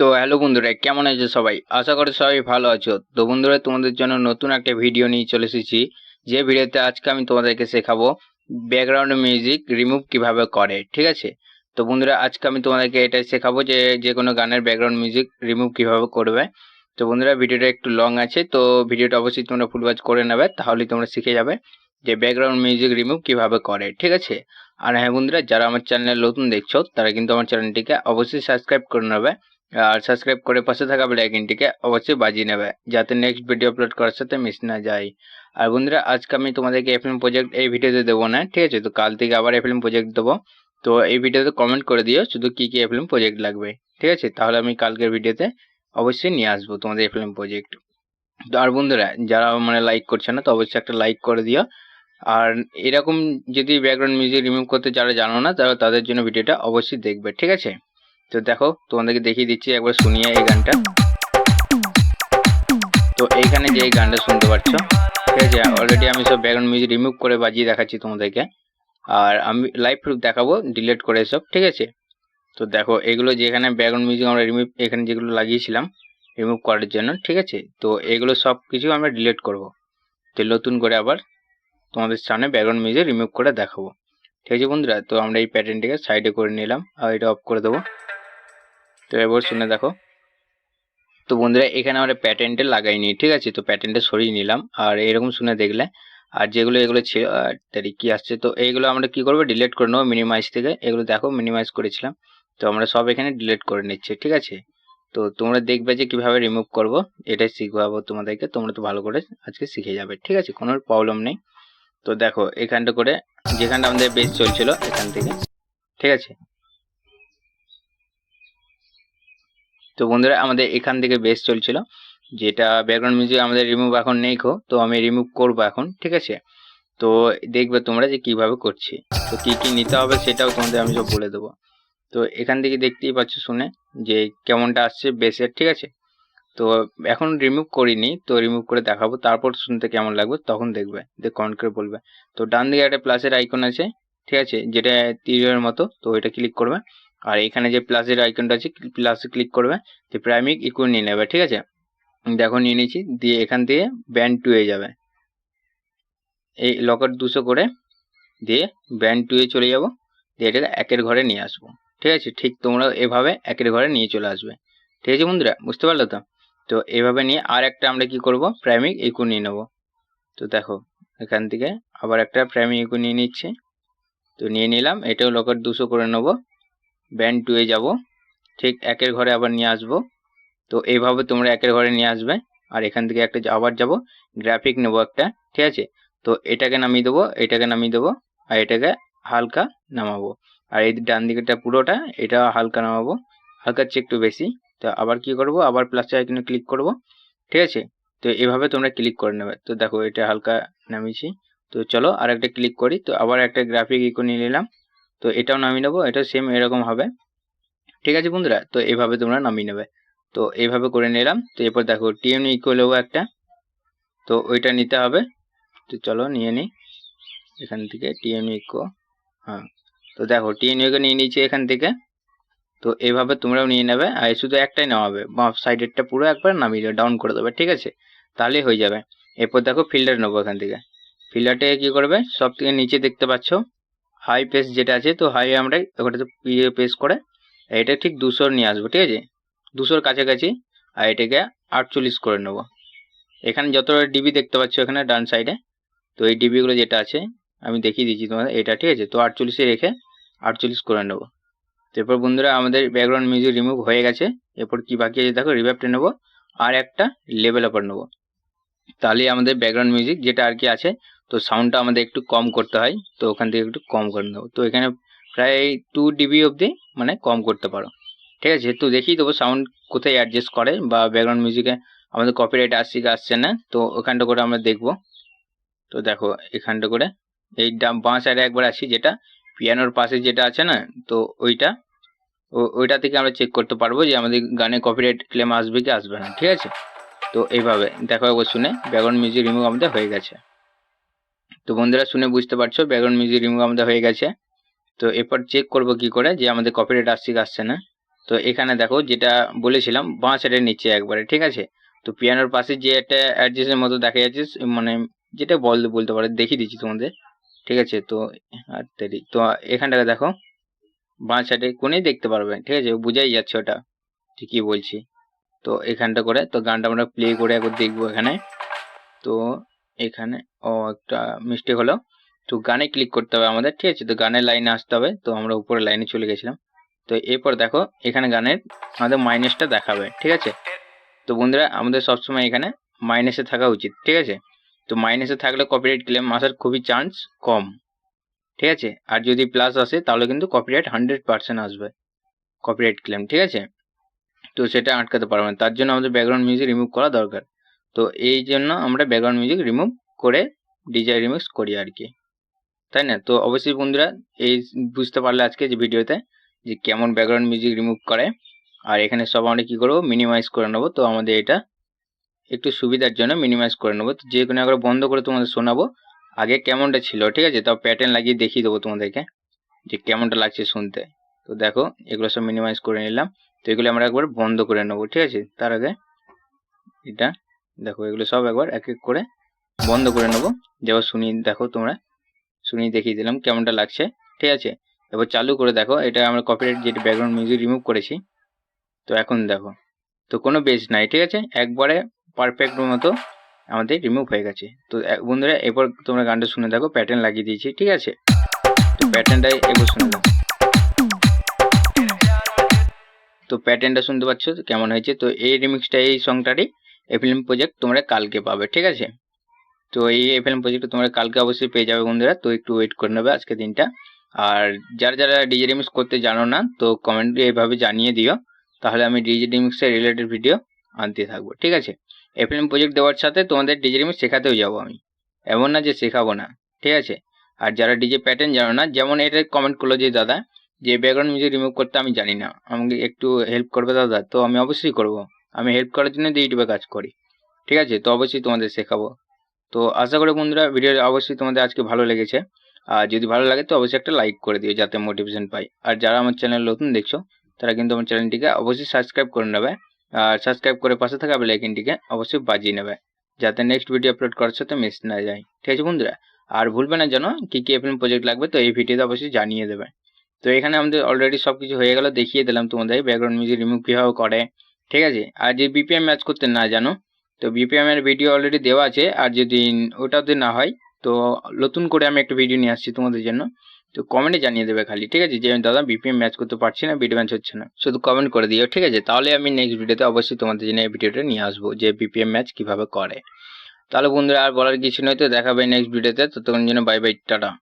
তো হ্যালো বন্ধুরা, কেমন আছো সবাই? আশা করি সবাই ভালো আছো। তো বন্ধুরা, তোমাদের জন্য নতুন একটা ভিডিও নিয়ে চলে এসেছি। যে ভিডিওতে আজকে আমি তোমাদেরকে শেখাবো ব্যাকগ্রাউন্ড মিউজিক রিমুভ কীভাবে করে, ঠিক আছে? তো বন্ধুরা, আজকে আমি তোমাদেরকে এটাই শেখাবো যে যে কোনো গানের ব্যাকগ্রাউন্ড মিউজিক রিমুভ কীভাবে করবে। তো বন্ধুরা ভিডিওটা একটু লং আছে, তো ভিডিওটা অবশ্যই তোমরা ফুল ওয়াচ করে নেবে, তাহলেই তোমরা শিখে যাবে যে ব্যাকগ্রাউন্ড মিউজিক রিমুভ কীভাবে করে, ঠিক আছে? আর হ্যাঁ বন্ধুরা, যারা আমার চ্যানেলে নতুন দেখছ, তারা কিন্তু আমার চ্যানেলটিকে অবশ্যই সাবস্ক্রাইব করে নেবে। আর সাবস্ক্রাইব করে পাশে থাকা বেল আইকনটিকে অবশ্যই বাজিয়ে নেবে, যাতে নেক্সট ভিডিও আপলোড করার সাথে মিস না যায়। আর বন্ধুরা, আজকে আমি তোমাদেরকে এফএম প্রজেক্ট এই ভিডিওতে দেবো না, ঠিক আছে? তো কাল থেকে আবার এফএম প্রজেক্ট দেবো। তো এই ভিডিওতে কমেন্ট করে দিও, শুধু কী কী এফএম প্রজেক্ট লাগবে, ঠিক আছে? তাহলে আমি কালকের ভিডিওতে অবশ্যই নিয়ে আসব তোমাদের এফএম প্রজেক্ট তো আর বন্ধুরা, যারা মানে লাইক করছে না, তো অবশ্যই একটা লাইক করে দিও। আর এরকম যদি ব্যাকগ্রাউন্ড মিউজিক রিমুভ করতে যারা জানো না, তারা তাদের জন্য ভিডিওটা অবশ্যই দেখবে, ঠিক আছে? তো দেখো, তোমাদেরকে দেখিয়ে দিচ্ছি, একবার শুনিয়ে এই গানটা। তো এইখানে যে এই গানটা শুনতে পাচ্ছ, ঠিক আছে? অলরেডি আমি সব ব্যাকগ্রাউন্ড মিউজিক রিমুভ করে বাজিয়ে দেখাচ্ছি তোমাদেরকে। আর আমি লাইভ প্রুফ দেখাবো ডিলেট করে সব, ঠিক আছে? তো দেখো, এগুলো যেখানে ব্যাকগ্রাউন্ড মিউজিক আমরা রিমুভ এখানে যেগুলো লাগিয়েছিলাম রিমুভ করার জন্য, ঠিক আছে? তো এগুলো সব কিছু আমরা ডিলিট করব। তো নতুন করে আবার তোমাদের সামনে ব্যাকগ্রাউন্ড মিউজিক রিমুভ করে দেখাবো। ঠিক আছে বন্ধুরা? তো আমরা এই প্যাটার্নটিকে সাইডে করে নিলাম, আর এটা অফ করে দেবো। তো এবার শুনে দেখো। তো বন্ধুরা, এখানে আমরা প্যাটেন্টে লাগাইনি ঠিক আছে? তো প্যাটেন্টে সরিয়ে নিলাম, আর এরকম শুনে দেখলে, আর যেগুলো, এগুলো ছিল কি আসছে? তো এইগুলো আমরা কি করব? ডিলিট করে নেব মিনিমাইজ থেকে। এগুলো দেখো মিনিমাইজ করেছিলাম। তো আমরা সব এখানে ডিলিট করে নিচ্ছি, ঠিক আছে? তো তোমরা দেখবে যে কীভাবে রিমুভ করব, এটাই শিখব তোমাদেরকে। তোমরা তো ভালো করে আজকে শিখে যাবে, ঠিক আছে? কোনো প্রবলেম নেই। তো দেখো, এখানটা করে যেখানটা আমাদের বেস চলছিল, এখান থেকে, ঠিক আছে? তো বন্ধুরা, আমাদের এখান থেকে বেস চলছিল, যেটা ব্যাকগ্রাউন্ড মিউজিক আমাদের রিমুভ এখন নেই খো তো আমি রিমুভ করব এখন, ঠিক আছে? তো দেখবে তোমরা যে কীভাবে করছি। তো কি কি নিতে হবে সেটাও তোমাদের আমি সব বলে দেবো। তো এখান থেকে দেখতেই পাচ্ছ শুনে, যে কেমনটা আসছে বেসের ঠিক আছে? তো এখন রিমুভ করিনি, তো রিমুভ করে দেখাবো, তারপর শুনতে কেমন লাগবে, তখন দেখবে দেখ কমেন্ট করে বলবে। তো ডান দিকে একটা প্লাসের আইকন আছে, ঠিক আছে? যেটা তীরের মতো, তো এটা ক্লিক করবে। আর এখানে যে প্লাসের আইকনটা আছে প্লাসে ক্লিক করবে যে প্রাইমিক ইকুয়াল নিয়ে নেবে, ঠিক আছে? দেখো, নিয়ে নিয়েছি দিয়ে এখান থেকে ব্যান্ড টু যাবে। এই লকার দুশো করে, দিয়ে ব্যান্ড টু এ চলে যাব, দিয়ে এটাকে একের ঘরে নিয়ে আসব। ঠিক আছে? ঠিক তোমরা এভাবে একের ঘরে নিয়ে চলে আসবে। ঠিক আছে বন্ধুরা? বুঝতে পারল তো? তো এভাবে নিয়ে আর একটা আমরা কি করব? প্রাইমিক ইকু নিয়ে নেব। তো দেখো, এখান থেকে আবার একটা প্রাইমিক ইকু নিয়ে নিচ্ছে। তো নিয়ে নিলাম, এটাও লকার দুশো করে নেব। ব্যান্ড টুয়ে যাব। ঠিক একের ঘরে আবার নিয়ে আসব। তো এইভাবে তোমরা একের ঘরে নিয়ে আসবে আর এখান থেকে একটা আবার যাব। গ্রাফিক নেব একটা, ঠিক আছে? তো এটাকে নামিয়ে দেবো, এটাকে নামিয়ে দেবো আর এটাকে হালকা নামাবো। আর এই ডান দিকেটা পুরোটা, এটা হালকা নামাবো। হালকার চেয়ে একটু বেশি। তো আবার কি করব? আবার প্লাস আইকনে ক্লিক করব। ঠিক আছে? তো এভাবে তোমরা ক্লিক করে নেবে। তো দেখো এটা হালকা নামিয়েছি। তো চলো আর একটা ক্লিক করি। তো আবার একটা গ্রাফিক ইকো নিয়ে নিলাম। তো এটাও নামিয়ে নেব, এটা সেম এরকম হবে। ঠিক আছে বন্ধুরা, তো এভাবে তোমরা নামিয়ে নেবে। তো এইভাবে করে নিলাম, তো এরপর দেখো টিএম ইকুয়াল নেব একটা। তো ওইটা নিতে হবে। তো চলো নিয়ে নিই। এখান থেকে টিএম ইকো হ্যাঁ। তো দেখো টিএম ইকো নিয়ে নিচ্ছি এখান থেকে। তো এইভাবে তোমরাও নিয়ে নেবে, আর শুধু একটাই নেওয়া হবে। বা সাইডেরটা পুরো একবার নামিয়ে দেবে ডাউন করে দেবে, ঠিক আছে? তাহলেই হয়ে যাবে। এরপর দেখো ফিল্টার নেব এখান থেকে। ফিল্টারটাকে কী করবে? সব থেকে নিচে দেখতে পাচ্ছ? হাই পেস যেটা আছে, তো হাই আমরা ওটাতে পেস করে, এটা ঠিক দুশোর নিয়ে আসব, ঠিক আছে? দুশোর কাছাকাছি, আর এটাকে আটচল্লিশ করে নেব। এখানে যত ডিবি দেখতে পাচ্ছ এখানে ডান সাইডে তো এই ডিবিগুলো যেটা আছে, আমি দেখিয়ে দিচ্ছি তোমাদের, এটা ঠিক আছে? তো আটচল্লিশে রেখে আটচল্লিশ করে নেব। এরপর বন্ধুরা, আমাদের ব্যাকগ্রাউন্ড মিউজিক রিমুভ হয়ে গেছে, এরপর কি বাকি আছে দেখো রিভাইভটা নেব, আর একটা লেভেল আপার নেব। তাহলে আমাদের ব্যাকগ্রাউন্ড মিউজিক যেটা আর কি আছে, তো সাউন্ডটা আমাদের একটু কম করতে হয়, তো ওখান থেকে একটু কম করে নেব। তো এখানে প্রায় টু ডিবি অবধি মানে কম করতে পারো। ঠিক আছে তো দেখিয়ে দেবো সাউন্ড কোথায় অ্যাডজাস্ট করে বা ব্যাকগ্রাউন্ড মিউজিকে আমাদের কপিরাইট আসছে কি আসছে না, তো ওখানটা করে আমরা দেখব। তো দেখো, এখানটা করে এই বাঁ সাইডে একবার আসি, যেটা পিয়ানোর পাশে যেটা আছে না, তো ওইটা ওইটা থেকে আমরা চেক করতে পারব যে আমাদের গানে কপিরাইট ক্লেম আসবে কি আসবে না। ঠিক আছে? তো এইভাবে, দেখো একবার শুনে ব্যাকগ্রাউন্ড মিউজিক রিমুভ আমাদের হয়ে গেছে। তো বন্ধুরা শুনে বুঝতে পারছ ব্যাকগ্রাউন্ড মিউজিক রিমুভ আমাদের হয়ে গেছে। তো এরপর চেক করব কি করে যে আমাদের কপিরাইট আসছে আসছে না। তো এখানে দেখো যেটা বলেছিলাম, বাঁ সাইডের নিচে একবারে, ঠিক আছে? তো পিয়ানোর পাশে যে একটা অ্যাডজাস্টের মতো দেখা যাচ্ছে মানে যেটা বল বলতে পারো, দেখিয়ে দিচ্ছি তোমাদের, ঠিক আছে? তো আর তো এখানটাকে দেখো, বাঁ সাইডে কোনেই দেখতে পারবে, ঠিক আছে? বুঝাই যাচ্ছে ওটা কি বলছি। তো এখানটা করে, তো গানটা আমরা প্লে করে একবার দেখব এখানে। তো এখানে, ও, একটা মিস্টেক হলো। তো গানে ক্লিক করতে হবে আমাদের, ঠিক আছে? তো গানের লাইনে আসতে হবে। তো আমরা উপরে লাইনে চলে গেছিলাম। তো এরপর দেখো, এখানে গানের আমাদের মাইনাসটা দেখাবে, ঠিক আছে? তো বন্ধুরা, আমাদের সবসময় এখানে মাইনাসে থাকা উচিত, ঠিক আছে? তো মাইনাসে থাকলে কপিরাইট ক্লেম আসার খুবই চান্স কম, ঠিক আছে? আর যদি প্লাস আসে, তাহলে কিন্তু কপিরাইট হান্ড্রেড পার্সেন্ট আসবে কপিরাইট ক্লেম ঠিক আছে? তো সেটা আটকাতে পারবে না। তার জন্য আমাদের ব্যাকগ্রাউন্ড মিউজিক রিমুভ করা দরকার। তো এই জন্য আমরা ব্যাকগ্রাউন্ড মিউজিক রিমুভ করে ডিজাই রিমিক্স করি আর কি। তাই না? তো অবশ্যই বন্ধুরা, এই বুঝতে পারলে আজকে যে ভিডিওতে যে কেমন ব্যাকগ্রাউন্ড মিউজিক রিমুভ করে, আর এখানে সব আমরা কী করব? মিনিমাইজ করে নেব। তো আমাদের এটা একটু সুবিধার জন্য মিনিমাইজ করে নেব। তো যে কোনো একবার বন্ধ করে তোমাদের শোনাবো। আগে কেমনটা ছিল, ঠিক আছে? তাও প্যাটার্ন লাগিয়ে দেখিয়ে দেবো তোমাদেরকে যে কেমনটা লাগছে শুনতে। তো দেখো, এগুলো সব মিনিমাইজ করে নিলাম। তো এগুলো আমরা একবার বন্ধ করে নেব, ঠিক আছে? তার আগে এটা দেখো, এগুলো সব একবার এক এক করে বন্ধ করে নেব। যেবার শুনিয়ে দেখো তোমরা শুনিয়ে দেখিয়ে দিলাম কেমনটা লাগছে, ঠিক আছে? এবার চালু করে দেখো, এটা আমরা কপিরাইট যেটা ব্যাকগ্রাউন্ড মিউজিক রিমুভ করেছি, তো এখন দেখো, তো কোনো বেস নাই, ঠিক আছে? একবারে পারফেক্ট মতো আমাদের রিমুভ হয়ে গেছে। তো বন্ধুরা, এরপর তোমরা গানটা শুনে দেখো প্যাটার্ন লাগিয়ে দিয়েছি, ঠিক আছে? তো প্যাটার্নটাই এবার শুনে দেখো তো প্যাটার্নটা শুনতে পাচ্ছ? কেমন হয়েছে? তো এই রিমিক্সটা এই সংটারই এফিল্ম প্রজেক্ট তোমরা কালকে পাবে, ঠিক আছে? তো এই এফিল্ম প্রজেক্ট তোমরা কালকে অবশ্যই পেয়ে যাবে বন্ধুরা, তো একটু ওয়েট করে নেবে আজকে দিনটা। আর যারা যারা ডিজে রিমিক্স করতে জানো না, তো কমেন্টে এইভাবে জানিয়ে দিও। তাহলে আমি ডিজে রিমিক্সের রিলেটেড ভিডিও আনতে থাকব, ঠিক আছে? এফিল্ম প্রজেক্ট দেওয়ার সাথে তোমাদের ডিজে রিমিক্স শেখাতেও যাব আমি। এমন না যে শেখাবো না, ঠিক আছে? আর যারা ডিজে প্যাটার্ন জানো না, যেমন এটা কমেন্ট করল যে দাদা যে ব্যাকগ্রাউন্ড মিউজিক রিমুভ করতে আমি জানি না। আমাকে একটু হেল্প করবে দাদা, তো আমি অবশ্যই করব। আমি হেল্প করার জন্য ইউটিউবে কাজ করি। ঠিক আছে? তো অবশ্যই তোমাদের শেখাবো। তো আশা করি বন্ধুরা ভিডিও অবশ্যই তোমাদের আজকে ভালো লেগেছে। আর যদি ভালো লাগে তো অবশ্যই একটা লাইক করে দিও যাতে মোটিভেশন পাই। আর যারা আমার চ্যানেল নতুন দেখছ, তারা কিন্তু আমার চ্যানেলটিকে অবশ্যই সাবস্ক্রাইব করে নেবে। আর সাবস্ক্রাইব করে পাশে থাকা বেল আইকনটিকে অবশ্যই বাজিয়ে নেবে। যাতে নেক্সট ভিডিও আপলোড করার সাথে মিস না যায়। ঠিক আছে বন্ধুরা? আর ভুলবে না যেন কি কি এফএম প্রজেক্ট লাগবে তো এই ভিডিওতে অবশ্যই জানিয়ে দেবে। তো এখানে আমাদের অলরেডি সব কিছু হয়ে গেল, দেখিয়ে দিলাম তোমাদের। ব্যাকগ্রাউন্ড মিউজিক রিমুভ কীভাবে করে, ঠিক আছে? আর যে বিপিএম ম্যাচ করতে না জানো, তো বিপিএম এর ভিডিও অলরেডি দেওয়া আছে, আর যদি ওটাতে না হয়, তো নতুন করে আমি একটা ভিডিও নিয়ে আসছি তোমাদের জন্য। তো কমেন্টে জানিয়ে দেবে খালি, ঠিক আছে? যে আমি দাদা বিপিএম ম্যাচ করতে পারছি না ভিডিও ম্যাচ হচ্ছে না, শুধু কমেন্ট করে দিও, ঠিক আছে? তাহলে আমি নেক্সট ভিডিওতে অবশ্যই তোমাদের জন্য এই ভিডিওটা নিয়ে আসব, যে বিপিএম ম্যাচ কীভাবে করে। তাহলে বন্ধুরা, আর বলার কিছু নয় তো দেখাবে নেক্সট ভিডিওতে ততক্ষণ জন্য বাই বাই টাটা।